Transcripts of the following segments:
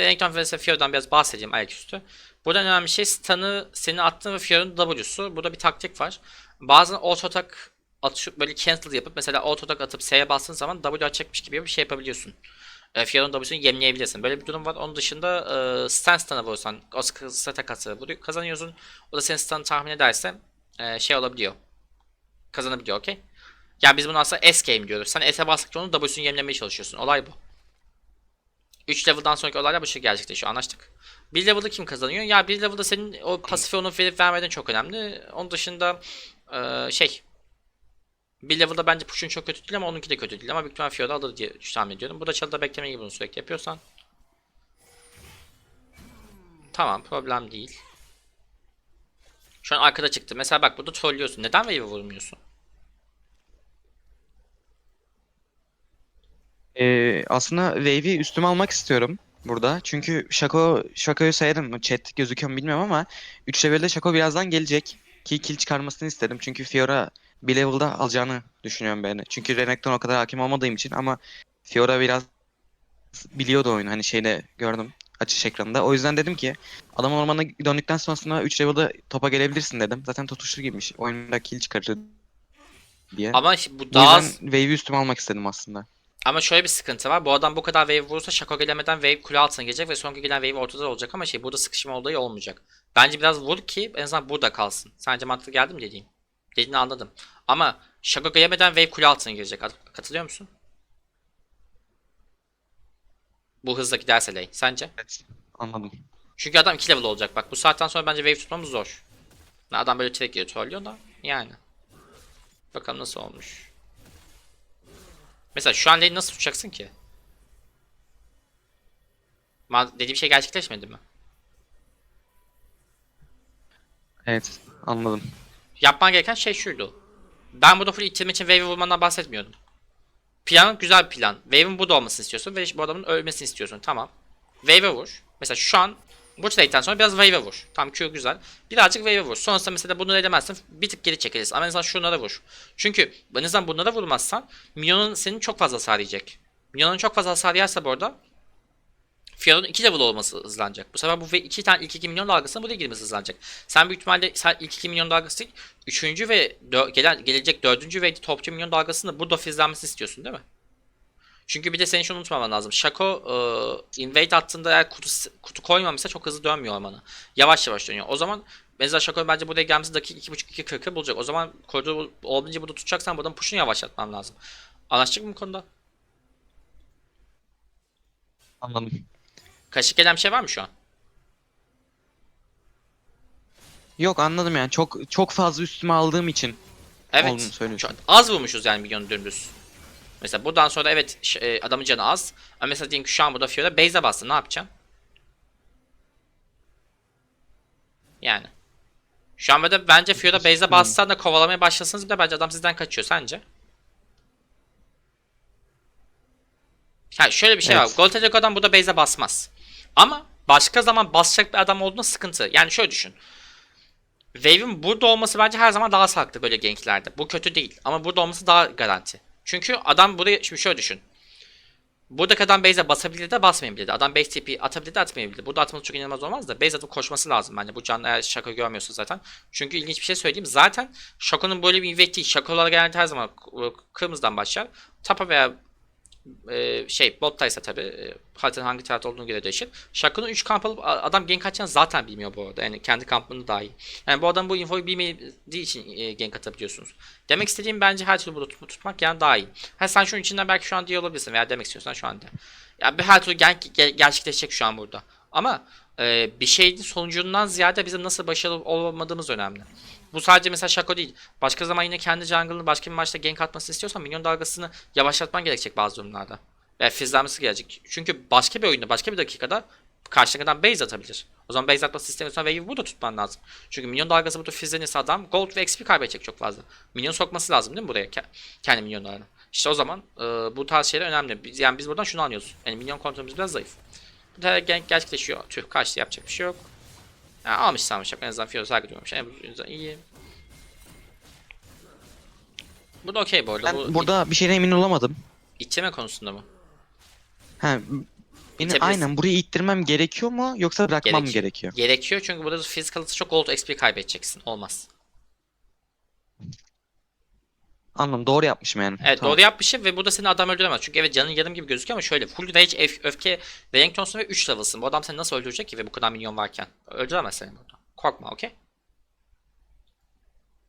Renekton vs Fiore'dan biraz bahsedeyim ayaküstü. Burada önemli şey stun'ı senin attığın ve Fiore'nin W'su. Burada bir taktik var. Bazen auto attack atışı böyle cancel yapıp mesela auto attack atıp S'ye bastığın zaman W açacakmış gibi bir şey yapabiliyorsun. E, Fiore'nin W'sunu yemleyebilirsin. Böyle bir durum var. Onun dışında e, stun stun'a vurursan o takası vuruyor- kazanıyorsun. O da senin stun'ı tahmin ederse e, şey olabiliyor. Kazanabiliyor okey. Yani biz bunu aslında S game diyoruz. Sen S'e bastıkça onun W'sunu yemlemeye çalışıyorsun. Olay bu. 3 level'dan sonraki olaylar bu şekilde gerçekleşiyor. Anlaştık. 1 level'ı kim kazanıyor? Ya 1 level'da senin o pasifi onu verip vermeden çok önemli. Onun dışında eee, şey 1 level'da bence push'un çok kötü değil ama onunki de kötü değil ama büyük ihtimal Fiora alır diye tahmin ediyorum. Burada çalıda bekleme gibi bunu sürekli yapıyorsan. Tamam problem değil. Şu an arkada çıktı. Mesela bak burada trollüyorsun. Neden wave'e vurmuyorsun? Ee, aslında Wave'i üstüme almak istiyorum burada. Çünkü Shaco, Shaco'yu sayarım mı? Chat gözüküyor mu bilmiyorum ama 3 level'de Shaco birazdan gelecek. Ki kill çıkarmasını istedim. Çünkü Fiora bir level'da alacağını düşünüyorum ben. Çünkü Renekton o kadar hakim olmadığım için ama Fiora biraz biliyordu oyunu. Hani şeyde gördüm açış ekranında. O yüzden dedim ki adamın ormana döndükten sonrasında 3 level'da topa gelebilirsin dedim. Zaten tutuşlu gibiymiş. Oyunda kill çıkarır diye. Ama bu daha yüzden Wave'i üstüme almak istedim aslında. Ama şöyle bir sıkıntı var. Bu adam bu kadar wave vurursa Shaco gelemeden wave kule altına gelecek ve sonraki gelen wave ortada olacak ama şey burada sıkışma olayı olmayacak. Bence biraz vur ki en azından burada kalsın. Sence mantıklı geldi mi dediğim? Dediğini anladım. Ama Shaco gelemeden wave kule altına girecek. At- Katılıyor musun? Bu hızla giderse lane. Sence? Evet. Anladım. Çünkü adam 2 level olacak. Bak bu saatten sonra bence wave tutmamız zor. Adam böyle direkt geliyor trollüyor da yani. Bakalım nasıl olmuş. Mesela şu an lane'i nasıl tutacaksın ki? Dediğim şey gerçekleşmedi mi? Evet. Anladım. Yapman gereken şey şuydu. Ben burada full itirme için wave'i vurmandan bahsetmiyordum. Plan güzel bir plan. Wave'in burada olmasını istiyorsun ve bu adamın ölmesini istiyorsun. Tamam. Wave'e vur. Mesela şu an bu trade'den sonra biraz wave'e vur. Tamam Q güzel. Birazcık wave'e vur. Sonrasında mesela bunu edemezsin. Bir tık geri çekilirsin. Ama en azından şunlara vur. Çünkü en azından bunlara vurmazsan Minyon'un senin çok fazla hasar yiyecek. Minyon'un çok fazla hasar yerse bu arada Fiyon'un 2 level olması hızlanacak. Bu sefer bu ve 2 tane ilk 2 milyon dalgasının buraya girmesi hızlanacak. Sen büyük ihtimalle sen ilk 2 milyon dalgası değil, 3. ve dö- gelen, gelecek 4. ve topçu milyon dalgasını burada fizlenmesini istiyorsun değil mi? Çünkü bir de senin şunu unutmaman lazım. Shaco e, invade attığında eğer kutu, kutu koymamışsa çok hızlı dönmüyor ormana. Yavaş yavaş dönüyor. O zaman mesela Shaco bence buraya gelmesi dakika 2.5-2.40'ı bulacak. O zaman koridoru olabildiğince burada tutacaksan buradan push'unu yavaşlatman lazım. Anlaştık mı bu konuda? Anladım. Kaşık gelen bir şey var mı şu an? Yok anladım yani. Çok çok fazla üstüme aldığım için Evet. olduğunu söylüyorsun. Az vurmuşuz yani milyonu dümdüz. Mesela buradan sonra evet e, adamın canı az. Ama mesela diyelim ki şu an burada Fiora base'e bastı. Ne yapacaksın? Yani. Şu an böyle bence Fiora base'e bassan da kovalamaya başlasanız bile bence adam sizden kaçıyor. Sence? Ha şöyle bir şey Evet. var. Gold adam burada base'e basmaz. Ama başka zaman basacak bir adam olduğunda sıkıntı. Yani şöyle düşün. Wave'in burada olması bence her zaman daha sağlıklı böyle ganklerde. Bu kötü değil ama burada olması daha garanti. Çünkü adam buraya şimdi şöyle düşün. Buradaki adam base'e basabilir de basmayabilir de. Adam base TP atabilir de atmayabilir. Burada atması çok inanılmaz olmaz da base atıp koşması lazım bence. Bu canlı eğer şaka görmüyorsa zaten. Çünkü ilginç bir şey söyleyeyim. Zaten Shaco'nun böyle bir invade değil. Shaco'lar genelde her zaman k- kırmızıdan başlar. Tapa veya e, şey bottaysa tabi e, hangi tarafta olduğunu göre değişir. Shaco'nun 3 kamp alıp adam gank atacağını zaten bilmiyor bu arada. Yani kendi kampını dahi. Yani bu adam bu infoyu bilmediği için e, gank atabiliyorsunuz. Demek istediğim bence her türlü burada tut- tutmak yani daha iyi. Ha sen şunun içinden belki şu an diye olabilirsin veya demek istiyorsan şu anda. Ya bir her türlü gank ge- gerçekleşecek şu an burada. Ama e, bir şeyin sonucundan ziyade bizim nasıl başarılı olmadığımız önemli. Bu sadece mesela Shaco değil. Başka zaman yine kendi jungle'ını başka bir maçta gank atmasını istiyorsan minyon dalgasını yavaşlatman gerekecek bazı durumlarda. Ve fizlenmesi gelecek. Çünkü başka bir oyunda, başka bir dakikada karşıdakinden base atabilir. O zaman base atması istemiyorsan wave'i burada tutman lazım. Çünkü minyon dalgası burada fizlenirse adam gold ve XP kaybedecek çok fazla. Minyon sokması lazım değil mi buraya ke- kendi minyonlarını? İşte o zaman e, bu tarz şeyler önemli. Biz, yani biz buradan şunu anlıyoruz. Yani minyon kontrolümüz biraz zayıf. Bu da gerçekleşiyor. Tüh kaçtı yapacak bir şey yok. Ya almış sanmış En azından Fiora saygı duymamış. En iyi. Bu da okey bu arada. Ben bu burada bir şeyden emin olamadım. içeme konusunda mı? Benim İtebilirsin. aynen burayı ittirmem gerekiyor mu yoksa bırakmam mı Gerekiyor. gerekiyor? Gerekiyor çünkü burada physical'ı çok gold XP kaybedeceksin. Olmaz. Anladım doğru yapmışım yani. Evet Tamam. doğru yapmışım ve burada seni adam öldüremez. Çünkü evet canın yarım gibi gözüküyor ama şöyle full rage, öf- öfke ve Renekton'sun ve 3 level'sın. Bu adam seni nasıl öldürecek ki ve bu kadar minyon varken? Öldüremez seni burada. Korkma okey?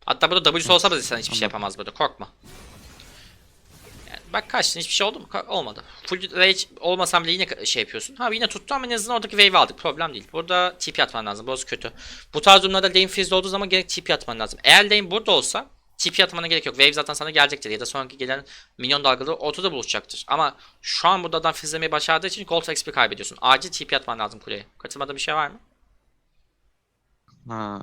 Hatta burada W'su olsa da sen hiçbir şey yapamaz burada. Korkma. Yani bak kaçtın hiçbir şey oldu mu? Ka- Olmadı. Full rage olmasam bile yine şey yapıyorsun. Ha yine tuttu ama en azından oradaki wave'i aldık. Problem değil. Burada TP atman lazım. Burası kötü. Bu tarz durumlarda lane freeze olduğu zaman gerek TP atman lazım. Eğer lane burada olsa TP atmana gerek yok. Wave zaten sana gelecektir ya da sonraki gelen minyon dalgaları ortada buluşacaktır. Ama şu an burada adam freezelemeyi başardığı için gold XP kaybediyorsun. Acil TP atman lazım kuleye. Katılmada bir şey var mı? Ha,